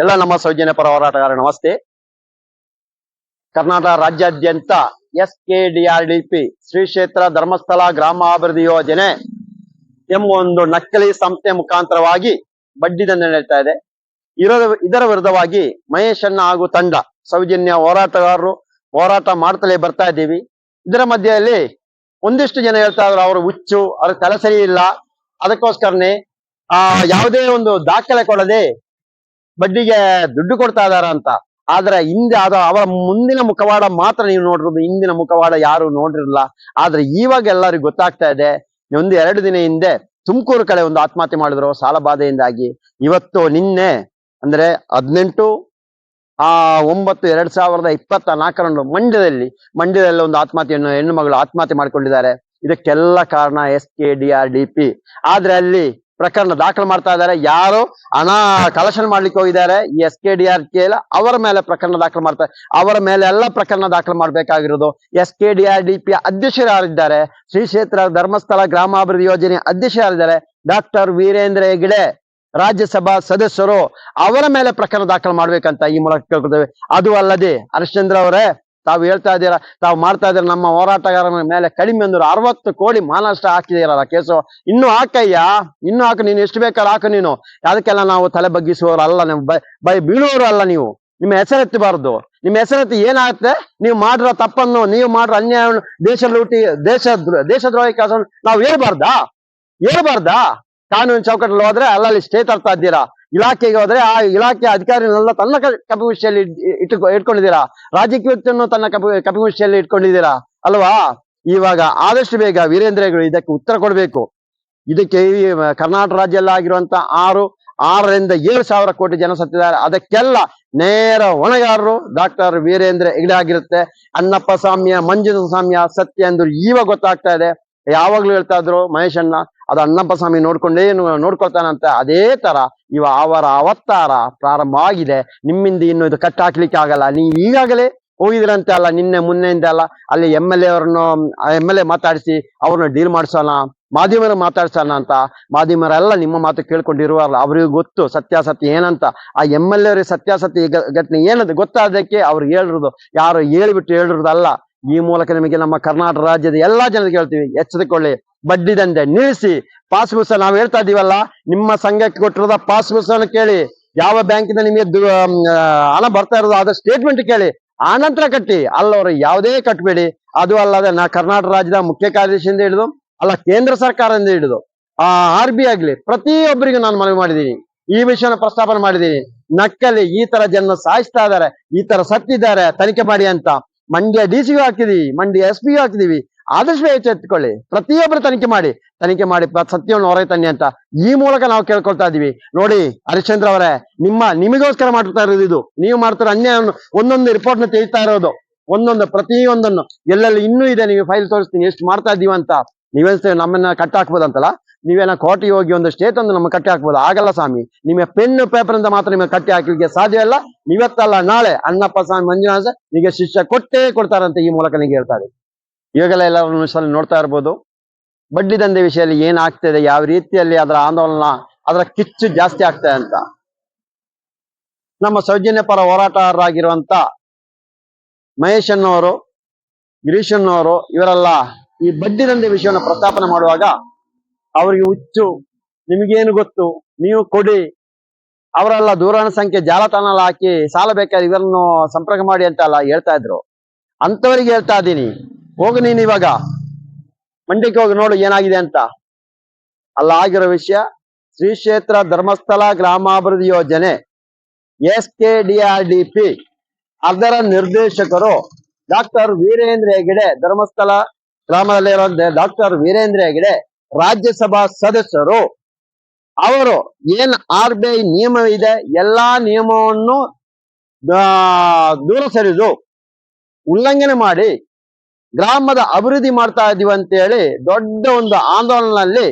ಎಲ್ಲ ನಮ್ಮ ಸೌಜನ್ಯ ಪರ ಹೋರಾಟಗಾರ, ನಮಸ್ತೆ. ಕರ್ನಾಟಕ ರಾಜ್ಯಾದ್ಯಂತ S K D R Shri ಕ್ಷೇತ್ರ ಧರ್ಮಸ್ಥಳ ಗ್ರಾಮಾಭಿವೃದ್ಧಿ ಯೋಜನೆ ಎಂಬ ಒಂದು ನಕಲಿ ಸಂಸ್ಥೆ ಮುಖಾಂತರವಾಗಿ ಬಡ್ಡಿ ದಂಧೆ ನಡೀತಾ ಇದೆ. ಇದರ ವಿರುದ್ಧವಾಗಿ ಮಹೇಶ್ ಅಣ್ಣ ಹಾಗೂ ತಂಡ, ಸೌಜನ್ಯ ಹೋರಾಟಗಾರರು ಹೋರಾಟ ಮಾಡ್ತಲೇ ಬರ್ತಾ ಇದ್ದೀವಿ. ಇದರ ಮಧ್ಯೆಯಲ್ಲಿ ಒಂದಿಷ್ಟು ಜನ ಹೇಳ್ತಾ ಇದ್ರು, ಅವರು ಹುಚ್ಚು, ಅವ್ರ ತಲೆ ಸರಿ ಇಲ್ಲ. ಅದಕ್ಕೋಸ್ಕರನೇ, ಆ, ಯಾವುದೇ ಒಂದು ದಾಖಲೆ ಕೊಡದೆ ಬಡ್ಡಿಗೆ ದುಡ್ಡು ಕೊಡ್ತಾ ಇದಾರ ಅಂತ. ಆದ್ರೆ ಹಿಂದೆ ಅದ ಅವರ ಮುಂದಿನ ಮುಖವಾಡ ಮಾತ್ರ ನೀವು ನೋಡಿರೋದು, ಹಿಂದಿನ ಮುಖವಾಡ ಯಾರು ನೋಡಿರಲ್ಲ. ಆದ್ರೆ ಇವಾಗ ಎಲ್ಲರಿಗೂ ಗೊತ್ತಾಗ್ತಾ ಇದೆ, ಒಂದು ಎರಡು ದಿನ ಹಿಂದೆ ತುಮಕೂರು ಕಡೆ ಒಂದು ಆತ್ಮಹತ್ಯೆ ಮಾಡಿದ್ರು, ಸಾಲ ಬಾಧೆಯಿಂದಾಗಿ. ಇವತ್ತು ನಿನ್ನೆ, ಅಂದ್ರೆ ಹದಿನೆಂಟು, ಆ, ಒಂಬತ್ತು, ಎರಡ್ ಸಾವಿರದ ಇಪ್ಪತ್ತ ನಾಲ್ಕರಂದು ಮಂಡ್ಯದಲ್ಲಿ ಮಂಡ್ಯದಲ್ಲಿ ಒಂದು ಆತ್ಮಹತ್ಯೆಯನ್ನು ಹೆಣ್ಣು ಮಗಳು ಆತ್ಮಹತ್ಯೆ ಮಾಡ್ಕೊಂಡಿದ್ದಾರೆ. ಇದಕ್ಕೆಲ್ಲ ಕಾರಣ S K D R D P. ಆದ್ರೆ ಅಲ್ಲಿ ಪ್ರಕರಣ ದಾಖಲು ಮಾಡ್ತಾ ಇದ್ದಾರೆ. ಯಾರು ಹಣ ಕಲೆಕ್ಷನ್ ಮಾಡ್ಲಿಕ್ಕೆ ಹೋಗಿದ್ದಾರೆ. S K D R K ಅವರ ಮೇಲೆ ಪ್ರಕರಣ ದಾಖಲು ಮಾಡ್ತಾರೆ ಅವರ ಮೇಲೆ ಎಲ್ಲ ಪ್ರಕರಣ ದಾಖಲು ಮಾಡ್ಬೇಕಾಗಿರೋದು. S K D R D P ಅಧ್ಯಕ್ಷರು ಯಾರಿದ್ದಾರೆ? ಶ್ರೀ ಕ್ಷೇತ್ರ ಧರ್ಮಸ್ಥಳ ಗ್ರಾಮಾಭಿವೃದ್ಧಿ ಯೋಜನೆ ಅಧ್ಯಕ್ಷ ಯಾರಿದ್ದಾರೆ? ಡಾಕ್ಟರ್ ವೀರೇಂದ್ರ ಹೆಗ್ಡೆ, ರಾಜ್ಯಸಭಾ ಸದಸ್ಯರು ಅವರ ಮೇಲೆ ಪ್ರಕರಣ ದಾಖಲು ಮಾಡ್ಬೇಕಂತ ಈ ಮೂಲಕ ಕೇಳ್ಕೊತೇವೆ ಅದು ಅಲ್ಲದೆ ಹರಿಶ್ಚಂದ್ರ ಅವರೇ ತಾವು ಹೇಳ್ತಾ ಇದ್ದೀರಾ, ತಾವು ಮಾಡ್ತಾ ಇದ್ದೀರಾ, ನಮ್ಮ ಹೋರಾಟಗಾರನ ಮೇಲೆ ಕಡಿಮೆ ಅಂದ್ರೆ ಅರವತ್ತು ಕೋಟಿ ಮಾನಷ್ಟ ಹಾಕಿದ್ದೀರಲ್ಲ ಕೇಸು ಇನ್ನು ಹಾಕಯ್ಯ, ಇನ್ನು ಹಾಕು, ನೀನು ಎಷ್ಟು ಬೇಕಾದ್ರೆ ಹಾಕು ನೀನು. ಅದಕ್ಕೆಲ್ಲ ನಾವು ತಲೆ ಬಗ್ಗಿಸುವವರು ಅಲ್ಲ ನೀವು, ಬೈ ಬೀಳುವವರು ಅಲ್ಲ ನೀವು. ನಿಮ್ಮ ಹೆಸರೆತ್ತಬಾರ್ದು ನಿಮ್ಮ ಹೆಸರೆತ್ತಿ ಏನಾಗುತ್ತೆ? ನೀವು ಮಾಡಿರೋ ತಪ್ಪನ್ನು, ನೀವು ಮಾಡಿರೋ ಅನ್ಯಾಯವನ್ನು ದೇಶ ಲೂಟಿ ದೇಶ ದೇಶದ್ರೋಹಿ ನಾವು ಹೇಳ್ಬಾರ್ದಾ? ಹೇಳ್ಬಾರ್ದಾ? ಕಾನೂನು ಚೌಕಟ್ಟಲ್ಲಿ ಹೋದ್ರೆ ಅಲ್ಲಲ್ಲಿ ಸ್ಟೇ ತರ್ತಾ ಇದ್ದೀರಾ? ಇಲಾಖೆಗೆ ಹೋದ್ರೆ ಆ ಇಲಾಖೆ ಅಧಿಕಾರಿನೆಲ್ಲ ತನ್ನ ಕಪಿಮುಷ್ಟಿಯಲ್ಲಿ ಇಟ್ಟು, ಇಟ್ಕೊಂಡಿದ್ದೀರಾ? ರಾಜಕೀಯವನ್ನು ತನ್ನ ಕಪಿ, ಕಪಿಮುಷ್ಟಿಯಲ್ಲಿ ಇಟ್ಕೊಂಡಿದ್ದೀರಾ? ಅಲ್ವಾ? ಇವಾಗ ಆದಷ್ಟು ಬೇಗ ವೀರೇಂದ್ರಗಳು ಇದಕ್ಕೆ ಉತ್ತರ ಕೊಡಬೇಕು. ಇದಕ್ಕೆ ಕರ್ನಾಟಕ ರಾಜ್ಯದಲ್ಲಿ ಆಗಿರುವಂತ ಆರು, ಆರರಿಂದ ಏಳು ಸಾವಿರ ಕೋಟಿ ಜನ ಸತ್ತಿದ್ದಾರೆ. ಅದಕ್ಕೆಲ್ಲ ನೇರ ಹೊಣೆಗಾರರು ಡಾಕ್ಟರ್ ವೀರೇಂದ್ರ ಹೆಗ್ಡೆ ಆಗಿರುತ್ತೆ. ಅನ್ನಪ್ಪ ಸಾಮ್ಯ ಮಂಜುನಾಥ ಸಾಮ್ಯ ಸತ್ಯ ಎಂದು ಈವಾಗ ಗೊತ್ತಾಗ್ತಾ ಇದೆ. ಯಾವಾಗ್ಲೂ ಹೇಳ್ತಾ ಇದ್ರು ಮಹೇಶ್ ಅಣ್ಣ ಅದು ಅಣ್ಣಪ್ಪ ಸ್ವಾಮಿ ನೋಡ್ಕೊಂಡೇ ನೋಡ್ಕೊಳ್ತಾನಂತೆ. ಅದೇ ತರ ಇವ ಅವರ ಅವತಾರ ಪ್ರಾರಂಭ ಆಗಿದೆ. ನಿಮ್ಮಿಂದ ಇನ್ನು ಇದು ಕಟ್ ಹಾಕ್ಲಿಕ್ಕೆ ಆಗಲ್ಲ. ನೀವು ಈಗಾಗಲೇ ಹೋಗಿದ್ರಂತೆ ಅಲ್ಲ, ನಿನ್ನೆ ಮೊನ್ನೆಯಿಂದ ಅಲ್ಲ, ಅಲ್ಲಿ ಎಂ ಎಲ್ ಎ ಅವ್ರನ್ನು ಎಂ ಎಲ್ ಎ ಮಾತಾಡಿಸಿ, ಅವ್ರನ್ನ ಡೀಲ್ ಮಾಡಿಸೋಣ, ಮಾಧ್ಯಮರ ಮಾತಾಡ್ಸೋಣ ಅಂತ. ಮಾಧ್ಯಮರೆಲ್ಲ ನಿಮ್ಮ ಮಾತು ಕೇಳ್ಕೊಂಡಿರುವಲ್ಲ ಅವ್ರಿಗೆ ಗೊತ್ತು, ಸತ್ಯಾಸತ್ಯ ಏನಂತ. ಆ ಎಂ ಎಲ್ ಎ ಸತ್ಯಾಸತ್ಯ ಘ- ಘಟನೆ ಏನದು ಗೊತ್ತಾದಕ್ಕೆ ಅವ್ರಿಗೆ ಹೇಳಿರೋದು. ಯಾರು ಹೇಳ್ಬಿಟ್ಟು ಹೇಳಿರೋದಲ್ಲ. ಈ ಮೂಲಕ ನಿಮಗೆ ನಮ್ಮ ಕರ್ನಾಟಕ ರಾಜ್ಯದ ಎಲ್ಲಾ ಜನರಿಗೆ ಹೇಳ್ತೀವಿ, ಎಚ್ಚರಿಕೊಳ್ಳಿ. ಬಡ್ಡಿ ದಂಧೆ ನಿಲ್ಲಿಸಿ. ಪಾಸ್ ನಾವು ಹೇಳ್ತಾ ಇದೀವಲ್ಲ, ನಿಮ್ಮ ಸಂಘಕ್ಕೆ ಕೊಟ್ಟಿರೋದ ಪಾಸ್ ಕೇಳಿ. ಯಾವ ಬ್ಯಾಂಕಿಂದ ನಿಮಗೆ ಹಣ ಬರ್ತಾ ಇರೋದು ಅದ ಸ್ಟೇಟ್ಮೆಂಟ್ ಕೇಳಿ. ಆನಂತರ ಕಟ್ಟಿ. ಅಲ್ಲವರು ಯಾವುದೇ ಕಟ್ಟಬೇಡಿ ಅದು ಅಲ್ಲದೆ ನಾ ಕರ್ನಾಟಕ ರಾಜ್ಯದ ಮುಖ್ಯ ಕಾರ್ಯದರ್ಶಿಯಿಂದ ಹಿಡಿದು, ಅಲ್ಲ ಕೇಂದ್ರ ಸರ್ಕಾರದಿಂದ ಹಿಡಿದು, ಆ ಆರ್ ಬಿ ಆಗ್ಲಿ, ಪ್ರತಿಯೊಬ್ಬರಿಗೂ ನಾನು ಮನವಿ ಮಾಡಿದ್ದೀನಿ. ಈ ವಿಷಯನ ಪ್ರಸ್ತಾಪನೆ ಮಾಡಿದ್ದೀನಿ. ನಕ್ಕಲಿ ಈ ತರ ಜನ ಸಾಯಿಸ್ತಾ ಇದ್ದಾರೆ, ಈ ತರ ಸತ್ತಿದ್ದಾರೆ, ತನಿಖೆ ಮಾಡಿ ಅಂತ. ಮಂಡ್ಯ ಡಿ ಸಿ ಹಾಕಿದೀವಿ, ಮಂಡ್ಯ ಎಸ್ ಪಿ ಹಾಕಿದೀವಿ. ಆದಷ್ಟು ಎಚ್ಚೆತ್ತುಕೊಳ್ಳಿ ಪ್ರತಿಯೊಬ್ಬರು ತನಿಖೆ ಮಾಡಿ ತನಿಖೆ ಮಾಡಿ ಸತ್ಯವನ್ನು ಹೊರ ತನ್ನಿ ಅಂತ ಈ ಮೂಲಕ ನಾವು ಕೇಳ್ಕೊಳ್ತಾ ಇದೀವಿ ನೋಡಿ, ಹರಿಶ್ಚಂದ್ರ ಅವರೇ, ನಿಮ್ಮ, ನಿಮಗೋಸ್ಕರ ಮಾಡ್ತಾ ಇರೋದು ಇದು. ನೀವು ಮಾಡ್ತಿರೋ ಅನ್ಯಾಯವನ್ನು ಒಂದೊಂದು ರಿಪೋರ್ಟ್ನ ತೆಗಿತಾ ಇರೋದು. ಒಂದೊಂದು, ಪ್ರತಿಯೊಂದನ್ನು ಎಲ್ಲೆಲ್ಲಿ ಇನ್ನೂ ಇದೆ, ನೀವು ಫೈಲ್ ತೋರಿಸ್ತೀನಿ, ಎಷ್ಟು ಮಾಡ್ತಾ ಇದೀವಿ ಅಂತ. ನೀವೇನ್ಸ್ತೇವೆ ನಮ್ಮನ್ನ ಕಟ್ಟ ಹಾಕ್ಬೋದಂತಲ್ಲ ನೀವೇನ ಕೋರ್ಟಿಗೆ ಹೋಗಿ ಒಂದು ಸ್ಟೇಟ್ ಒಂದು ನಮಗೆ ಕಟ್ಟಿ ಹಾಕ್ಬೋದು? ಆಗಲ್ಲ ಸ್ವಾಮಿ. ನಿಮ್ಮ ಪೆನ್ ಪೇಪರ್ ಅಂತ ಮಾತ್ರ ನಿಮಗೆ ಕಟ್ಟಿ ಹಾಕಲಿಕ್ಕೆ ಸಾಧ್ಯ ಇಲ್ಲ. ಇವತ್ತಲ್ಲ ನಾಳೆ ಅಣ್ಣಪ್ಪ ಸ್ವಾಮಿ ಮಂಜುನಾಥ ನಿಮಗೆ ಶಿಷ್ಯ ಕೊಟ್ಟೇ ಕೊಡ್ತಾರಂತ ಈ ಮೂಲಕ ನಿಮಗೆ ಹೇಳ್ತಾರೆ. ಇವಾಗೆಲ್ಲ ಎಲ್ಲರೂ ಸಲ ನೋಡ್ತಾ ಇರ್ಬೋದು. ಬಡ್ಡಿ ದಂಧೆ ವಿಷಯದಲ್ಲಿ ಏನಾಗ್ತಿದೆ ಯಾವ ರೀತಿಯಲ್ಲಿ ಅದರ ಆಂದೋಲನ, ಅದರ ಕಿಚ್ಚು ಜಾಸ್ತಿ ಆಗ್ತದೆ ಅಂತ. ನಮ್ಮ ಸೌಜನ್ಯ ಪರ ಹೋರಾಟಗಾರರಾಗಿರುವಂತ ಮಹೇಶ್ ಅನ್ನೋರು, ಗಿರೀಶ್ ಅನ್ನೋರು, ಇವರೆಲ್ಲ ಈ ಬಡ್ಡಿ ದಂಧೆ ವಿಷಯವನ್ನು ಪ್ರಸ್ತಾಪನೆ ಮಾಡುವಾಗ ಅವರಿಗೆ ಹುಚ್ಚು, ನಿಮಗೇನು ಗೊತ್ತು? ನೀವು ಕೊಡಿ. ಅವರೆಲ್ಲ, ದೂರವಾಣಿ ಸಂಖ್ಯೆ ಜಾಲತಾಣ ಹಾಕಿ, ಸಾಲ ಬೇಕಾದ್ರೆ ಇವರನ್ನು ಸಂಪರ್ಕ ಮಾಡಿ ಅಂತ ಎಲ್ಲ ಹೇಳ್ತಾ ಇದ್ರು. ಅಂತವರಿಗೆ ಹೇಳ್ತಾ ಇದ್ದೀನಿ. ಹೋಗು ನೀನು ಇವಾಗ. ಮಂಡ್ಯಕ್ಕೆ ಹೋಗಿ, ನೋಡು ಏನಾಗಿದೆ ಅಂತ. ಅಲ್ಲ, ಆಗಿರೋ ವಿಷಯ. ಶ್ರೀ ಕ್ಷೇತ್ರ ಧರ್ಮಸ್ಥಳ ಗ್ರಾಮಾಭಿವೃದ್ಧಿ ಯೋಜನೆ, ಎಸ್ ಕೆ ಡಿ ಆರ್ ಅದರ ನಿರ್ದೇಶಕರು ಡಾಕ್ಟರ್ ವೀರೇಂದ್ರ ಹೆಗಡೆ ಧರ್ಮಸ್ಥಳ ಗ್ರಾಮದಲ್ಲಿರುವಂತೆ ಡಾಕ್ಟರ್ ವೀರೇಂದ್ರ ಹೆಗ್ಡೆ ರಾಜ್ಯಸಭಾ ಸದಸ್ಯರು, ಅವರು ಏನ್ ಆರ್ ಬಿ ಐ ನಿಯಮ ಇದೆ ಎಲ್ಲಾ ನಿಯಮವನ್ನು ದೂರ ಸರಿದು ಉಲ್ಲಂಘನೆ ಮಾಡಿ ಗ್ರಾಮದ ಅಭಿವೃದ್ಧಿ ಮಾಡ್ತಾ ಇದೀವಿ ಅಂತ ಹೇಳಿ ದೊಡ್ಡ ಒಂದು ಆಂದೋಲನದಲ್ಲಿ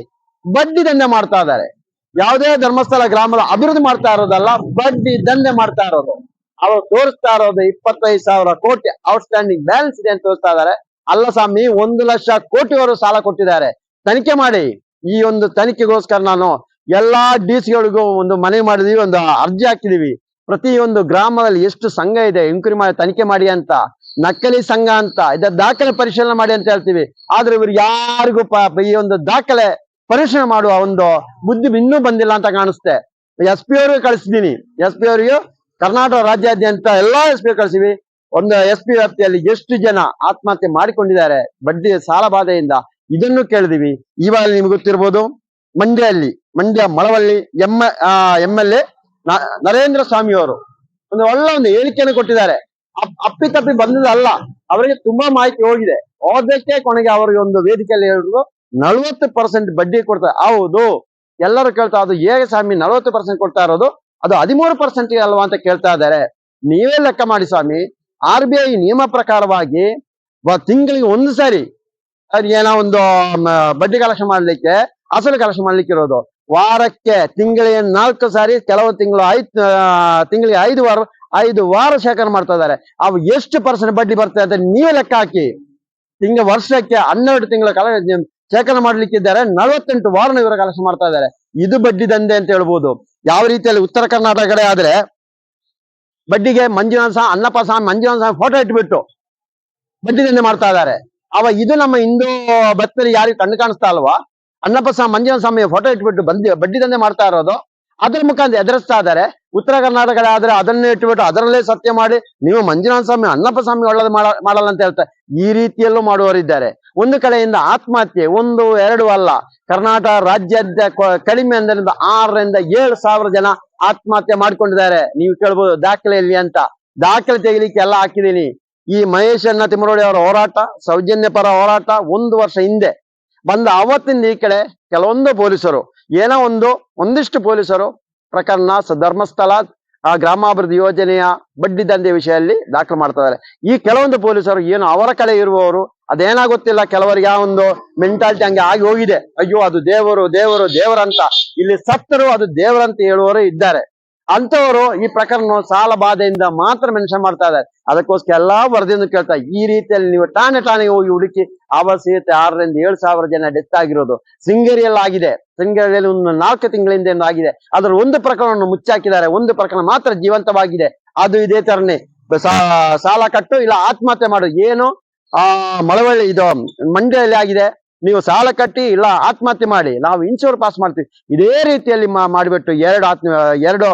ಬಡ್ಡಿ ದಂಧೆ ಮಾಡ್ತಾ ಇದ್ದಾರೆ. ಯಾವುದೇ ಧರ್ಮಸ್ಥಳ ಗ್ರಾಮದ ಅಭಿವೃದ್ಧಿ ಮಾಡ್ತಾ ಇರೋದಲ್ಲ, ಬಡ್ಡಿ ದಂಧೆ ಮಾಡ್ತಾ ಇರೋದು. ಅವರು ತೋರಿಸ್ತಾ ಇರೋದು ಇಪ್ಪತ್ತೈದು ಸಾವಿರ ಕೋಟಿ ಔಟ್ಸ್ಟ್ಯಾಂಡಿಂಗ್ ಬ್ಯಾಲೆನ್ಸ್ ಇದೆ ಅಂತ ತೋರಿಸ್ತಾ ಇದ್ದಾರೆ. ಅಲ್ಲ ಸ್ವಾಮಿ, ಒಂದು ಲಕ್ಷ ಕೋಟಿಯವರು ಸಾಲ ಕೊಟ್ಟಿದ್ದಾರೆ. ತನಿಖೆ ಮಾಡಿ. ಈ ಒಂದು ತನಿಖೆಗೋಸ್ಕರ ನಾನು ಎಲ್ಲಾ ಡಿ ಸಿಗಳಿಗೂ ಒಂದು ಮನವಿ ಮಾಡಿದೀವಿ, ಒಂದು ಅರ್ಜಿ ಹಾಕಿದೀವಿ. ಪ್ರತಿಯೊಂದು ಗ್ರಾಮದಲ್ಲಿ ಎಷ್ಟು ಸಂಘ ಇದೆ ಎಂಕ್ವರಿ ಮಾಡಿ, ತನಿಖೆ ಮಾಡಿ ಅಂತ, ನಕಲಿ ಸಂಘ ಅಂತ ಇದ ದಾಖಲೆ ಪರಿಶೀಲನೆ ಮಾಡಿ ಅಂತ ಹೇಳ್ತೀವಿ. ಆದ್ರೆ ಇವರು ಯಾರಿಗೂ ಈ ಒಂದು ದಾಖಲೆ ಪರಿಶೀಲನೆ ಮಾಡುವ ಒಂದು ಬುದ್ಧಿ ಇನ್ನೂ ಬಂದಿಲ್ಲ ಅಂತ ಕಾಣಿಸ್ತೆ. ಎಸ್ ಪಿ ಅವ್ರಿಗೆ ಕಳಿಸಿದೀನಿ ಎಸ್ ಪಿ ಅವರಿಗೆ ಕರ್ನಾಟಕ ರಾಜ್ಯಾದ್ಯಂತ ಎಲ್ಲಾ ಎಸ್ ಪಿ ಕಳಿಸಿವಿ. ಒಂದು ಎಸ್ ಪಿ ವ್ಯಾಪ್ತಿಯಲ್ಲಿ ಎಷ್ಟು ಜನ ಆತ್ಮಹತ್ಯೆ ಮಾಡಿಕೊಂಡಿದ್ದಾರೆ, ಬಡ್ಡಿ ಸಾಲ ಬಾಧೆಯಿಂದ ಇದನ್ನು ಕೇಳಿದೀವಿ. ಇವಾಗ ನಿಮ್ಗೆ ಗೊತ್ತಿರ್ಬೋದು ಮಂಡ್ಯಲ್ಲಿ Mandya Malavalli M M L A Narendra Swamy ಅವರು ಒಂದು ಒಳ್ಳೆ ಒಂದು ಹೇಳಿಕೆಯನ್ನು ಕೊಟ್ಟಿದ್ದಾರೆ. ಅಪ್- ಅಪ್ಪಿತಪ್ಪಿ ಬಂದದಲ್ಲ ಅವರಿಗೆ ತುಂಬಾ ಮಾಹಿತಿ ಹೋಗಿದೆ. ಹೋದಕ್ಕೆ ಕೊನೆಗೆ ಅವರಿಗೆ ಒಂದು ವೇದಿಕೆಯಲ್ಲಿ ಹೇಳಿದ್ರು, ನಲವತ್ತು ಪರ್ಸೆಂಟ್ ಬಡ್ಡಿ ಕೊಡ್ತಾರೆ. ಹೌದು, ಎಲ್ಲರೂ ಕೇಳ್ತಾ ಅದು ಹೇಗೆ ಸ್ವಾಮಿ ನಲವತ್ತು ಪರ್ಸೆಂಟ್ ಕೊಡ್ತಾ ಇರೋದು? ಅದು ಹದಿಮೂರು ಪರ್ಸೆಂಟ್ ಅಲ್ವಾ ಅಂತ ಕೇಳ್ತಾ ಇದ್ದಾರೆ. ನೀವೇ ಲೆಕ್ಕ ಮಾಡಿ ಸ್ವಾಮಿ, ಆರ್ ಬಿ ಐ ನಿಯಮ ಪ್ರಕಾರವಾಗಿ ತಿಂಗಳಿಗೆ ಒಂದು ಸಾರಿ ಅದು ಏನೋ ಒಂದು ಬಡ್ಡಿ ಕಲೆಕ್ಷನ್ ಮಾಡ್ಲಿಕ್ಕೆ, ಅಸಲು ಕಲೆಕ್ಷನ್ ಮಾಡ್ಲಿಕ್ಕೆ ಇರೋದು. ವಾರಕ್ಕೆ ತಿಂಗಳಿಗೆ ನಾಲ್ಕು ಸಾರಿ, ಕೆಲವು ತಿಂಗಳು ಐದು ತಿಂಗಳಿಗೆ ಐದು ವಾರ ಐದು ವಾರ ಶೇಖರಣೆ ಮಾಡ್ತಾ ಇದ್ದಾರೆ. ಅವು ಎಷ್ಟು ಪರ್ಸೆಂಟ್ ಬಡ್ಡಿ ಬರ್ತದೆ ಅಂತ ನೀವೇ ಲೆಕ್ಕ ಹಾಕಿ. ತಿಂಗಳ ವರ್ಷಕ್ಕೆ ಹನ್ನೆರಡು ತಿಂಗಳ ಕಾಲ ಶೇಖರಣೆ ಮಾಡ್ಲಿಕ್ಕಿದ್ದಾರೆ, ನಲವತ್ತೆಂಟು ವಾರ ಇವರ ಕಲೆಕ್ಷನ್ ಮಾಡ್ತಾ ಇದ್ದಾರೆ. ಇದು ಬಡ್ಡಿ ದಂಧೆ ಅಂತ ಹೇಳ್ಬೋದು. ಯಾವ ರೀತಿಯಲ್ಲಿ ಉತ್ತರ ಕರ್ನಾಟಕ ಕಡೆ ಆದ್ರೆ, ಬಡ್ಡಿಗೆ ಮಂಜುನಾಥ ಸಹ ಅನ್ನಪ್ಪ ಸ್ವಾಮಿ ಮಂಜುನಾಥ ಸ್ವಾಮಿ ಫೋಟೋ ಇಟ್ಬಿಟ್ಟು ಬಡ್ಡಿ ದಂಧೆ ಮಾಡ್ತಾ ಇದ್ದಾರೆ. ಅವ ಇದು ನಮ್ಮ ಹಿಂದೂ ಭಕ್ತರಿಗೆ ಯಾರಿಗೆ ಕಣ್ಣು ಕಾಣಿಸ್ತಾ ಅಲ್ವಾ ಅನ್ನಪ್ಪ ಸ್ವಾಮಿ, ಮಂಜುನಾಥ ಸ್ವಾಮಿ ಫೋಟೋ ಇಟ್ಬಿಟ್ಟು ಬಂದಿ, ಬಡ್ಡಿ ದಂಧೆ ಮಾಡ್ತಾ ಇರೋದು. ಅದ್ರ ಮುಖಾಂತರ ಎದುರಿಸ್ತಾ ಇದಾರೆ ಉತ್ತರ ಕರ್ನಾಟಕ ಆದ್ರೆ ಅದನ್ನೇ ಇಟ್ಬಿಟ್ಟು ಅದರಲ್ಲೇ ಸತ್ಯ ಮಾಡಿ, ನೀವು ಮಂಜುನಾಥ ಸ್ವಾಮಿ ಅನ್ನಪ್ಪ ಸ್ವಾಮಿ ಒಳ್ಳೇದು ಮಾಡ- ಮಾಡಲ್ಲ ಅಂತ ಹೇಳ್ತಾರೆ ಈ ರೀತಿಯಲ್ಲೂ ಮಾಡುವವರಿದ್ದಾರೆ ಒಂದು ಕಡೆಯಿಂದ ಆತ್ಮಹತ್ಯೆ, ಒಂದು, ಎರಡು ಅಲ್ಲ. ಕರ್ನಾಟಕ ರಾಜ್ಯಾದ್ಯ ಕ- ಕಡಿಮೆ ಅಂದ್ರೆ ಆರರಿಂದ ಏಳು ಸಾವಿರ ಜನ ಆತ್ಮಹತ್ಯೆ ಮಾಡ್ಕೊಂಡಿದ್ದಾರೆ. ನೀವು ಕೇಳ್ಬೋದು, ದಾಖಲೆ ಇಲ್ಲಿ ಅಂತ. ದಾಖಲೆ ತೆಗಿಲಿಕ್ಕೆ ಎಲ್ಲ ಹಾಕಿದೀನಿ ಈ ಮಹೇಶ್ ಅಣ್ಣ ತಿಮ್ಮರೋಡಿ ಅವರ ಹೋರಾಟ ಸೌಜನ್ಯ ಪರ ಹೋರಾಟ ಒಂದು ವರ್ಷ ಹಿಂದೆ. ಬಂದ ಅವತ್ತಿಂದ ಈ ಕಡೆ ಕೆಲವೊಂದು ಪೊಲೀಸರು, ಏನೋ ಒಂದು, ಒಂದಿಷ್ಟು ಪೊಲೀಸರು, ಪ್ರಕರಣ ಧರ್ಮಸ್ಥಳ ಆ ಗ್ರಾಮಾಭಿವೃದ್ಧಿ ಯೋಜನೆಯ ಬಡ್ಡಿ ದಂಧೆ ವಿಷಯದಲ್ಲಿ ದಾಖಲು ಮಾಡ್ತಾ ಇದ್ದಾರೆ. ಈ ಕೆಲವೊಂದು ಪೊಲೀಸರು ಏನು ಅವರ ಕಡೆ ಇರುವವರು ಅದೇನೋ ಗೊತ್ತಿಲ್ಲ ಕೆಲವರಿಗೆ ಆ ಒಂದು ಮೆಂಟಾಲಿಟಿ ಹಂಗೆ ಆಗಿ ಹೋಗಿದೆ. ಅಯ್ಯೋ, ಅದು ದೇವರು ದೇವರು, ದೇವರಂತ. ಇಲ್ಲಿ ಸತ್ತರು, ಅದು ದೇವರಂತ ಹೇಳುವವರು ಇದ್ದಾರೆ. ಅಂತವರು ಈ ಪ್ರಕರಣ ಸಾಲ ಬಾಧೆಯಿಂದ ಮಾತ್ರ ಮೆನ್ಷನ್ ಮಾಡ್ತಾ ಇದ್ದಾರೆ. ಅದಕ್ಕೋಸ್ಕರ ಎಲ್ಲಾ ವರದಿಯನ್ನು ಕೇಳ್ತಾ ಈ ರೀತಿಯಲ್ಲಿ ನೀವು ಠಾಣೆ ಠಾಣೆಗೆ ಹೋಗಿ ಹುಡುಕಿ ಅವಶ್ಯಕತೆ ಆರರಿಂದ ಏಳು ಸಾವಿರ ಜನ ಡೆತ್ ಆಗಿರೋದು ಶೃಂಗೇರಿಯಲ್ಲಿ ಆಗಿದೆ ಒಂದು ನಾಲ್ಕು ತಿಂಗಳಿಂದ ಏನು ಆಗಿದೆ. ಅದರ ಒಂದು ಪ್ರಕರಣವನ್ನು ಮುಚ್ಚಾಕಿದ್ದಾರೆ. ಒಂದು ಪ್ರಕರಣ ಮಾತ್ರ ಜೀವಂತವಾಗಿದೆ. ಅದು ಇದೇ ತರನೇ ಸಾಲ ಕಟ್ಟು ಇಲ್ಲ, ಆತ್ಮಹತ್ಯೆ ಮಾಡು. ಏನು? ಆ, ಮಳವಳ್ಳಿ, ಇದು, ಮಂಡ್ಯದಲ್ಲಿ ಆಗಿದೆ. ನೀವು ಸಾಲ ಕಟ್ಟಿ ಇಲ್ಲ ಆತ್ಮಹತ್ಯೆ ಮಾಡಿ, ನಾವು ಇನ್ಶೂರ್ ಪಾಸ್ ಮಾಡ್ತೀವಿ. ಇದೇ ರೀತಿಯಲ್ಲಿ ಮಾಡಿಬಿಟ್ಟು ಎರಡು ಆತ್ಮ ಎರಡು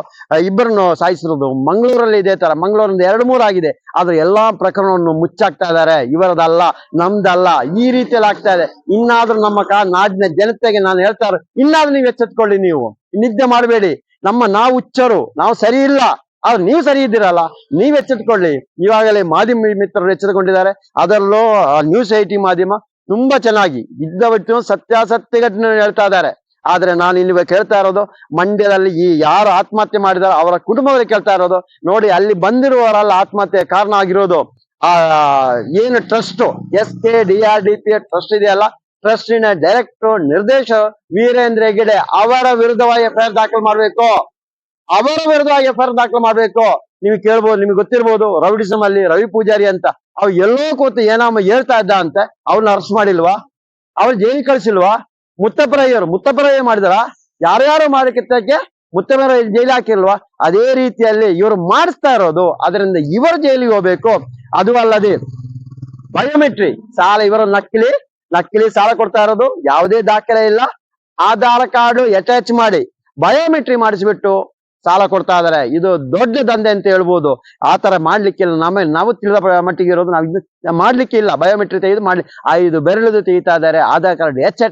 ಇಬ್ಬರನ್ನು ಸಾಯಿಸಿರೋದು ಮಂಗಳೂರಲ್ಲಿ ಇದೇ ತರ. ಮಂಗಳೂರಿಂದ ಎರಡು ಮೂರು ಆಗಿದೆ. ಆದ್ರೆ ಎಲ್ಲಾ ಪ್ರಕರಣವನ್ನು ಮುಚ್ಚಾಕ್ತಾ ಇದ್ದಾರೆ. ಇವರದಲ್ಲ, ನಮ್ದಲ್ಲ. ಈ ರೀತಿಯಲ್ಲಿ ಆಗ್ತಾ ಇದೆ. ಇನ್ನಾದ್ರೂ ನಮ್ಮ ಕಾ ನಾಡಿನ ಜನತೆಗೆ ನಾನು ಹೇಳ್ತಾ ಇರೋ ಇನ್ನಾದ್ರೂ ನೀವು ಎಚ್ಚೆತ್ಕೊಳ್ಳಿ ನೀವು. ನಿದ್ದೆ ಮಾಡಬೇಡಿ. ನಮ್ಮ ನಾವು ಹುಚ್ಚರು, ನಾವು ಸರಿ ಇಲ್ಲ. ಆದ್ರೆ ನೀವು ಸರಿ ಇದ್ದೀರಲ್ಲ, ನೀವ್ ಎಚ್ಚೆತ್ಕೊಳ್ಳಿ. ಇವಾಗಲೇ ಮಾಧ್ಯಮ ಮಿತ್ರರು ಎಚ್ಚೆತ್ಕೊಂಡಿದ್ದಾರೆ. ಅದರಲ್ಲೂ ನ್ಯೂಸ್ ಐಟಿ ಮಾಧ್ಯಮ ತುಂಬಾ ಚೆನ್ನಾಗಿ ಇದ್ದ ಬಿಟ್ಟು ಸತ್ಯಾಸತ್ಯ ಘಟನೆ ಹೇಳ್ತಾ ಇದ್ದಾರೆ. ಆದ್ರೆ ನಾನು ಇಲ್ಲಿ ಕೇಳ್ತಾ ಇರೋದು, ಮಂಡ್ಯದಲ್ಲಿ ಈ ಯಾರು ಆತ್ಮಹತ್ಯೆ ಮಾಡಿದಾರೋ ಅವರ ಕುಟುಂಬದಲ್ಲಿ ಕೇಳ್ತಾ ಇರೋದು, ನೋಡಿ ಅಲ್ಲಿ ಬಂದಿರುವವರಲ್ಲ ಆತ್ಮಹತ್ಯೆ ಕಾರಣ ಆಗಿರೋದು. ಆ, ಏನು trust S K D R D P trust ಇದೆಯಲ್ಲ? ಟ್ರಸ್ಟಿನ ಡೈರೆಕ್ಟರ್ ನಿರ್ದೇಶ ವೀರೇಂದ್ರ ಹೆಗ್ಗಡೆ ಅವರ ವಿರುದ್ಧವಾಗಿ ಎಫ್ ದಾಖಲು ಮಾಡ್ಬೇಕು. ಅವರ ವಿರುದ್ಧವಾಗಿ ಎಫ್ ದಾಖಲು ಮಾಡ್ಬೇಕು. ನೀವು ಕೇಳ್ಬೋದು, ನಿಮ್ಗೆ ಗೊತ್ತಿರ್ಬೋದು, ರೌಡಿಸಂ ಅಲ್ಲಿ ರವಿ ಪೂಜಾರಿ ಅಂತ. ಅವ್ ಎಲ್ಲೋ ಕೂತು ಏನಮ್ಮ ಹೇಳ್ತಾ ಇದ್ದ ಅಂತ ಅವ್ರನ್ನ ಅರೆಸ್ಟ್ ಮಾಡಿಲ್ವಾ? ಅವ್ರ ಜೈಲಿಗೆ ಕಳ್ಸಿಲ್ವಾ? ಮುತ್ತಪ್ಪರಯ್ಯರು ಮುತ್ತಪ್ಪರಯ್ಯ ಮಾಡಿದಾರ? ಯಾರ್ಯಾರು ಮಾಡಿದ್ದಕ್ಕೆ ಮುತ್ತಪ್ಪರ ಜೈಲಿ ಹಾಕಿಲ್ವಾ? ಅದೇ ರೀತಿಯಲ್ಲಿ ಇವರು ಮಾಡಿಸ್ತಾ ಇರೋದು, ಅದರಿಂದ ಇವರು ಜೈಲಿಗೆ ಹೋಗ್ಬೇಕು. ಅದು ಅಲ್ಲದೆ ಬಯೋಮೆಟ್ರಿ ಸಾಲ ಇವರ ನಕಲಿ ನಕಲಿ ಸಾಲ ಕೊಡ್ತಾ ಇರೋದು, ಯಾವುದೇ ದಾಖಲೆ ಇಲ್ಲ. ಆಧಾರ್ ಕಾರ್ಡ್ ಅಟ್ಯಾಚ್ ಮಾಡಿ ಬಯೋಮೆಟ್ರಿ ಮಾಡಿಸ್ಬಿಟ್ಟು ಸಾಲ ಕೊಡ್ತಾ ಇದಾರೆ ಇದು ದೊಡ್ಡ ದಂಧೆ ಅಂತ ಹೇಳ್ಬೋದು. ಆ ತರ ಮಾಡ್ಲಿಕ್ಕಿಲ್ಲ. ನಮ್ಮ ನಾವು ತಿಳಿದ ಮಟ್ಟಿಗೆ ಇರೋದು ನಾವು ಇದು ಮಾಡ್ಲಿಕ್ಕೆ ಇಲ್ಲ. ಬಯೋಮೆಟ್ರಿಕ್ ತೆಗೆದು ಮಾಡಿ ಇದು ಬೆರಳುದು ತೆಗಿತಾ ಇದ್ದಾರೆ. ಆಧಾರ್ ಕಾರ್ಡ್ ಎಚ್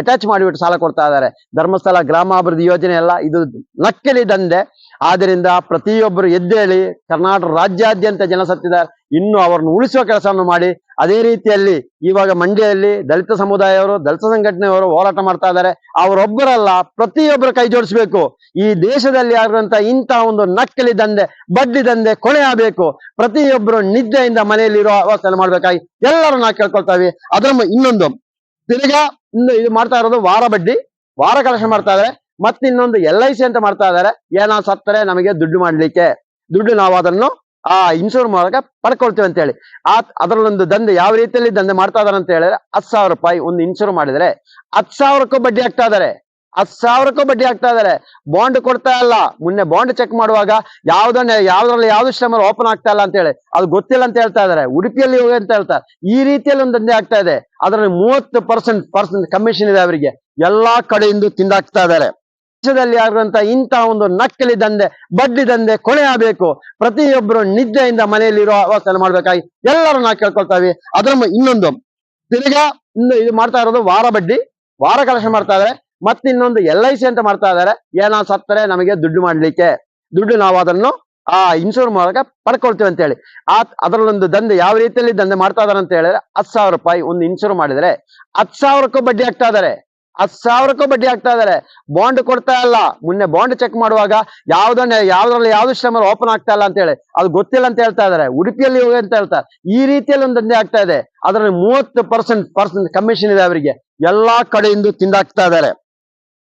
ಅಟ್ಯಾಚ್ ಮಾಡಿಬಿಟ್ಟು ಸಾಲ ಕೊಡ್ತಾ ಇದ್ದಾರೆ. ಧರ್ಮಸ್ಥಳ ಗ್ರಾಮಾಭಿವೃದ್ಧಿ ಯೋಜನೆ ಎಲ್ಲ ಇದು ನಕ್ಕಲಿ ದಂಧೆ. ಆದ್ರಿಂದ ಪ್ರತಿಯೊಬ್ಬರು ಎದ್ದೇಳಿ ಕರ್ನಾಟಕ ರಾಜ್ಯಾದ್ಯಂತ ಜನ ಸತ್ತಿದ್ದಾರೆ ಇನ್ನು ಅವರನ್ನು ಉಳಿಸುವ ಕೆಲಸವನ್ನು ಮಾಡಿ, ಅದೇ ರೀತಿಯಲ್ಲಿ ಇವಾಗ ಮಂಡ್ಯದಲ್ಲಿ ದಲಿತ ಸಮುದಾಯವರು, ದಲಿತ ಸಂಘಟನೆಯವರು ಹೋರಾಟ ಮಾಡ್ತಾ ಇದ್ದಾರೆ. ಅವರೊಬ್ಬರಲ್ಲ, ಪ್ರತಿಯೊಬ್ಬರು ಕೈ ಜೋಡಿಸ್ಬೇಕು. ಈ ದೇಶದಲ್ಲಿ ಆಗಿರುವಂತ ಇಂತಹ ಒಂದು ನಕ್ಕಲಿ ದಂಧೆ, ಬಡ್ಡಿ ದಂಧೆ ಕೊಳೆ ಆಗಬೇಕು. ಪ್ರತಿಯೊಬ್ಬರು ನಿದ್ದೆಯಿಂದ ಮನೆಯಲ್ಲಿರೋ ಅವಸ್ಥೆ ಮಾಡ್ಬೇಕಾಗಿ ಎಲ್ಲರೂ ನಾವು ಕೇಳ್ಕೊಳ್ತಾವೆ ಅದರ ಇನ್ನೊಂದು, ತಿರುಗಾ ಇನ್ನು ಇದು ಮಾಡ್ತಾ ಇರೋದು ವಾರ ಬಡ್ಡಿ, ವಾರ ಕಲೆಕ್ಷನ್ ಮಾಡ್ತಾ ಇದಾರೆ ಮತ್ತೆ ಇನ್ನೊಂದು ಎಲ್ ಐ ಸಿ ಅಂತ ಮಾಡ್ತಾ ಇದಾರೆ. ಏನೋ ಸತ್ತರೆ, ನಮಗೆ ದುಡ್ಡು ಮಾಡ್ಲಿಕ್ಕೆ. ದುಡ್ಡು ನಾವು ಅದನ್ನು, ಆ ಇನ್ಶೂರ್ ಮೂಲಕ ಪಡ್ಕೊಳ್ತೀವಿ ಅಂತ ಹೇಳಿ ಆ, ಅದರಲ್ಲೊಂದು ದಂಧೆ ಯಾವ ರೀತಿಯಲ್ಲಿ ದಂಧೆ ಮಾಡ್ತಾ ಇದಾರೆ ಅಂತ ಹೇಳಿದ್ರೆ, ಹತ್ತು ಸಾವಿರ ರೂಪಾಯಿ ಒಂದು ಇನ್ಶೂರ್ ಮಾಡಿದ್ರೆ, ಹತ್ತು ಸಾವಿರಕ್ಕೂ ಬಡ್ಡಿ ಹಾಕ್ತಾ ಇದಾರೆ. ಹತ್ತು ಸಾವಿರಕ್ಕೂ ಬಡ್ಡಿ ಆಗ್ತಾ ಇದಾರೆ. ಬಾಂಡ್ ಕೊಡ್ತಾ ಇಲ್ಲ. ಮೊನ್ನೆ ಬಾಂಡ್ ಚೆಕ್ ಮಾಡುವಾಗ ಯಾವ್ದನ್ನ, ಯಾವ್ದ್ರಲ್ಲಿ ಯಾವ್ದು ಶ್ರಮ ಓಪನ್ ಆಗ್ತಾ ಇಲ್ಲ ಅಂತ ಹೇಳಿ ಅದು ಗೊತ್ತಿಲ್ಲ ಅಂತ ಹೇಳ್ತಾ ಇದಾರೆ. ಉಡುಪಿಯಲ್ಲಿ ಹೋಗಿ ಅಂತ ಹೇಳ್ತಾರೆ. ಈ ರೀತಿಯಲ್ಲಿ ಒಂದು ದಂಧೆ ಆಗ್ತಾ ಇದೆ. ಅದರಲ್ಲಿ ಮೂವತ್ತು ಪರ್ಸೆಂಟ್ ಪರ್ಸೆಂಟ್ ಕಮಿಷನ್ ಇದೆ ಅವರಿಗೆ. ಎಲ್ಲಾ ಕಡೆಯಿಂದ ತಿಂದಾಕ್ತಾ ಇದ್ದಾರೆ ದೇಶದಲ್ಲಿ ಆಗುವಂತ ಇಂತಹ ಒಂದು ನಕ್ಕಲಿ ದಂಧೆ, ಬಡ್ಡಿ ದಂಧೆ ಕೊನೆ ಆಗಬೇಕು. ಪ್ರತಿಯೊಬ್ಬರು ನಿದ್ದೆಯಿಂದ ಮನೆಯಲ್ಲಿರೋ ಅವಸ್ಥೆ ಮಾಡ್ಬೇಕಾಗಿ ಎಲ್ಲರೂ ನಾವು ಕೇಳ್ಕೊಳ್ತಾವೆ. ಅದ್ರ ಇನ್ನೊಂದು, ತಿರ್ಗಾ ಇನ್ನು ಇದು ಮಾಡ್ತಾ ಇರೋದು ವಾರ ಬಡ್ಡಿ. ವಾರ ಕಲೆಕ್ಷನ್ ಮಾಡ್ತಾ ಇದಾರೆ. ಮತ್ತೆ ಇನ್ನೊಂದು ಎಲ್ ಐ ಸಿ ಅಂತ ಮಾಡ್ತಾ ಇದಾರೆ. ಏನೋ ಸತ್ತರೆ ನಮಗೆ ದುಡ್ಡು ಮಾಡ್ಲಿಕ್ಕೆ. ದುಡ್ಡು ನಾವು ಅದನ್ನು, ಆ ಇನ್ಶೂರ್ ಮೂಲಕ ಪಡ್ಕೊಳ್ತೀವಿ ಅಂತ ಹೇಳಿ. ಆ ಅದರಲ್ಲೊಂದು ದಂಧೆ ಯಾವ ರೀತಿಯಲ್ಲಿ ದಂಧೆ ಮಾಡ್ತಾ ಇದಾರೆ ಅಂತ ಹೇಳಿದ್ರೆ ಹತ್ತು ಸಾವಿರ ರೂಪಾಯಿ ಒಂದು ಇನ್ಶೂರ್ ಮಾಡಿದ್ರೆ ಹತ್ತು ಸಾವಿರಕ್ಕೂ ಬಡ್ಡಿ ಆಗ್ತಾ ಇದಾರೆ. ಹತ್ತು ಸಾವಿರಕ್ಕೂ ಬಡ್ಡಿ ಹಾಕ್ತಾ ಇದಾರೆ ಬಾಂಡ್ ಕೊಡ್ತಾ ಇಲ್ಲ. ಮೊನ್ನೆ ಬಾಂಡ್ ಚೆಕ್ ಮಾಡುವಾಗ ಯಾವ್ದನ್ನ ಯಾವ್ದ್ರಲ್ಲಿ ಯಾವ್ದು ಶ್ರಮ ಓಪನ್ ಆಗ್ತಾ ಇಲ್ಲ ಅಂತ ಹೇಳಿ. ಅದು ಗೊತ್ತಿಲ್ಲ ಅಂತ ಹೇಳ್ತಾ ಇದಾರೆ ಉಡುಪಿಯಲ್ಲಿ ಹೋಗಿ ಅಂತ ಹೇಳ್ತಾರೆ ಈ ರೀತಿಯಲ್ಲಿ ಒಂದು ದಂಧೆ ಆಗ್ತಾ ಇದೆ. ಅದರಲ್ಲಿ ಮೂವತ್ತು ಪರ್ಸೆಂಟ್ ಪರ್ಸೆಂಟ್ ಕಮಿಷನ್ ಇದೆ ಅವರಿಗೆ. ಎಲ್ಲಾ ಕಡೆಯಿಂದ ತಿಂದಾಕ್ತಾ ಇದಾರೆ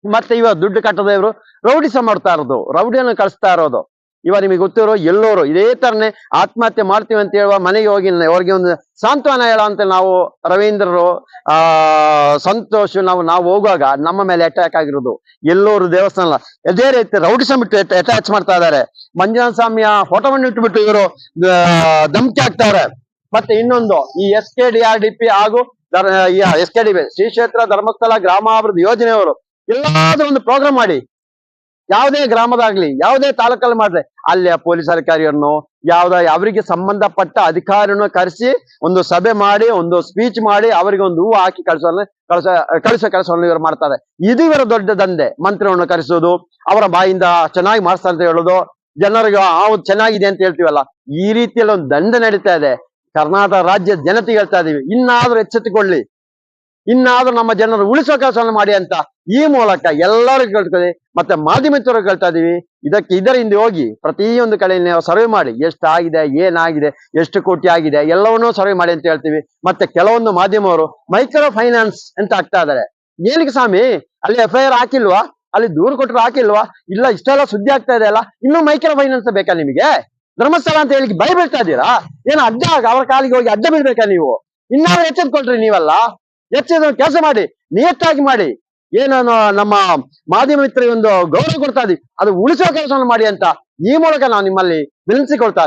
ಮತ್ತೆ ಇವಾಗ ದುಡ್ಡು ಕಟ್ಟದ ಇವರು ರೌಡಿಸ ಮಾಡ್ತಾ ಇರೋದು. ರೌಡಿಯನ್ನು ಕಳಿಸ್ತಾ ಇರೋದು. ಇವಾಗ ನಿಮಗೆ ಗೊತ್ತಿರೋ ಎಲ್ಲೋರು ಇದೇ ತರನೇ ಆತ್ಮಹತ್ಯೆ ಮಾಡ್ತೀವಿ ಅಂತ ಹೇಳುವ ಮನೆಗೆ ಹೋಗಿ ಅವ್ರಿಗೆ ಒಂದು ಸಾಂತ್ವನ ಹೇಳ ಅಂತ ನಾವು ರವೀಂದ್ರರು, ಆ, ಸಂತೋಷ ನಾವು ನಾವು ಹೋಗುವಾಗ ನಮ್ಮ ಮೇಲೆ ಅಟ್ಯಾಕ್ ಆಗಿರೋದು. ಎಲ್ಲೋರು ದೇವಸ್ಥಾನ ಅದೇ ರೀತಿ ರೌಡಿ ಬಿಟ್ಟು ಅಟ್ಯಾಚ್ ಮಾಡ್ತಾ ಇದ್ದಾರೆ. ಮಂಜುನಾಥ ಸ್ವಾಮಿಯ ಫೋಟೋವನ್ನು ಇಟ್ಬಿಟ್ಟು ಇವರು ಧಮಕಿ ಹಾಕ್ತಾರೆ. ಮತ್ತೆ ಇನ್ನೊಂದು, ಈ S K D R D P ಹಾಗೂ S K D P Shri ಕ್ಷೇತ್ರ ಧರ್ಮಸ್ಥಳ ಗ್ರಾಮಾಭಿವೃದ್ಧಿ ಯೋಜನೆಯವರು, ಎಲ್ಲಾದ್ರೂ ಒಂದು ಪ್ರೋಗ್ರಾಮ್ ಮಾಡಿ. ಯಾವುದೇ ಗ್ರಾಮದಾಗ್ಲಿ, ಯಾವುದೇ ತಾಲೂಕಲ್ಲಿ ಮಾಡ್ರೆ ಅಲ್ಲಿಯ ಪೊಲೀಸ್ ಅಧಿಕಾರಿಯನ್ನು, ಯಾವ್ದ ಅವರಿಗೆ ಸಂಬಂಧಪಟ್ಟ ಅಧಿಕಾರಿಯನ್ನು ಕರೆಸಿ, ಒಂದು ಸಭೆ ಮಾಡಿ, ಒಂದು ಸ್ಪೀಚ್ ಮಾಡಿ, ಅವರಿಗೆ ಒಂದು ಹೂವು ಹಾಕಿ ಕಳಿಸ ಕಳಿಸ, ಕಳಿಸೋ ಕೆಲಸವನ್ನು ಇವರು ಮಾಡ್ತಾರೆ. ಇದು ಇವರ ದೊಡ್ಡ ದಂಧೆ ಮಂತ್ರಿಯನ್ನು ಕರೆಸೋದು ಅವರ ಬಾಯಿಂದ ಚೆನ್ನಾಗಿ ಮಾಡಿಸ್ತಾರೆ ಅಂತ ಹೇಳೋದು, ಜನರಿಗೆ ಹೌದು ಚೆನ್ನಾಗಿದೆ ಅಂತ ಹೇಳ್ತೀವಲ್ಲ, ಈ ರೀತಿಯಲ್ಲಿ ಒಂದು ದಂಧೆ ನಡೀತಾ ಇದೆ. ಕರ್ನಾಟಕ ರಾಜ್ಯ ಜನತೆ ಹೇಳ್ತಾ ಇದೀವಿ, ಇನ್ನಾದ್ರೂ ಎಚ್ಚೆತ್ತುಕೊಳ್ಳಿ. ಇನ್ನಾದ್ರೂ ನಮ್ಮ ಜನರು ಉಳಿಸೋ ಕೆಲಸವನ್ನು ಮಾಡಿ ಅಂತ ಈ ಮೂಲಕ ಎಲ್ಲರೂ ಕೇಳ್ತದೆ ಮತ್ತೆ ಮಾಧ್ಯಮಿತರು ಕೇಳ್ತಾ ಇದೀವಿ ಇದಕ್ಕೆ ಇದರ ಹಿಂದೆ ಹೋಗಿ ಪ್ರತಿಯೊಂದು ಕಡೆ ನಾವು ಸರ್ವೆ ಮಾಡಿ ಎಷ್ಟಾಗಿದೆ, ಏನಾಗಿದೆ, ಎಷ್ಟು ಕೋಟಿ ಆಗಿದೆ, ಎಲ್ಲವನ್ನೂ ಸರ್ವೆ ಮಾಡಿ ಅಂತ ಹೇಳ್ತೀವಿ. ಮತ್ತೆ ಕೆಲವೊಂದು ಮಾಧ್ಯಮವರು ಮೈಕ್ರೋ ಫೈನಾನ್ಸ್ ಅಂತ ಆಗ್ತಾ ಇದಾರೆ ಏನಕ್ಕೆ ಸ್ವಾಮಿ? ಅಲ್ಲಿ ಎಫ್ ಐ ಆರ್ ಹಾಕಿಲ್ವಾ? ಅಲ್ಲಿ ದೂರು ಕೊಟ್ಟರು ಹಾಕಿಲ್ವಾ? ಇಲ್ಲ ಇಷ್ಟೆಲ್ಲ ಸುದ್ದಿ ಆಗ್ತಾ ಇದೆ ಅಲ್ಲ? ಇನ್ನೂ ಮೈಕ್ರೋ ಫೈನಾನ್ಸ್ ಬೇಕಾ ನಿಮಗೆ? ಧರ್ಮಸ್ಥಳ ಅಂತ ಹೇಳಿ ಭಯ ಬೀಳ್ತಾ ಇದ್ದೀರಾ? ಏನು ಅಡ್ಡ ಅವರ ಕಾಲಿಗೆ ಹೋಗಿ ಅಡ್ಡ ಬೀಳ್ಬೇಕಾ ನೀವು? ಇನ್ನಾದ್ರೂ ಎಚ್ಚೆತ್ಕೊಳ್ರಿ ನೀವಲ್ಲ. ಎಚ್ಚೆದ ಕೆಲಸ ಮಾಡಿ, ನಿಯತ್ತಾಗಿ ಮಾಡಿ ಏನೋ ನಮ್ಮ ಮಾಧ್ಯಮ ಮಿತ್ರ ಒಂದು ಗೌರವ ಕೊಡ್ತಾ ಇದ್ದೀವಿ. ಅದು ಉಳಿಸೋ ಕೆಲಸವನ್ನು ಮಾಡಿ ಅಂತ ಈ ಮೂಲಕ ನಾವು ನಿಮ್ಮಲ್ಲಿ ವಿನಂತಿಸಿಕೊಳ್ತಾ